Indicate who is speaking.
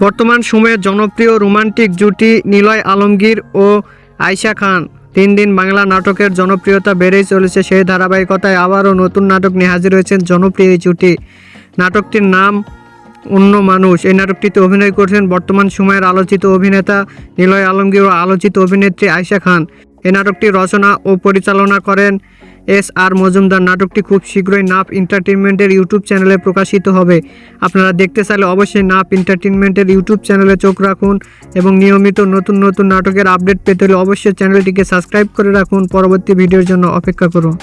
Speaker 1: বর্তমান সময়ে জনপ্রিয় রোমান্টিক জুটি নিলয় আলমগীর ও আয়শা খান। দিন দিন বাংলা নাটকের জনপ্রিয়তা বেড়েই চলেছে সেই ধারাবাহিকতায় আবারও নতুন নাটক নিয়ে হাজির হয়েছেন জনপ্রিয় এই জুটি। নাটকটির নাম অন্য মানুষ। এই নাটকটিতে অভিনয় করছেন বর্তমান সময়ের আলোচিত অভিনেতা নিলয় আলমগীর ও আলোচিত অভিনেত্রী আয়শা খান। এই নাটকটি রচনা ও পরিচালনা করেন এস আর মজুমদার নাটকটি খুব শীঘ্রই নাপ এন্টারটেনমেন্টের ইউটিউব চ্যানেলে প্রকাশিত হবে। আপনারা দেখতে চাইলে অবশ্যই নাপ এন্টারটেনমেন্টের ইউটিউব চ্যানেলে চোখ রাখুন এবং নিয়মিত নতুন নতুন নাটকের আপডেট পেতে হলে অবশ্যই চ্যানেলটিকে সাবস্ক্রাইব করে রাখুন। পরবর্তী ভিডিওর জন্য অপেক্ষা করুন।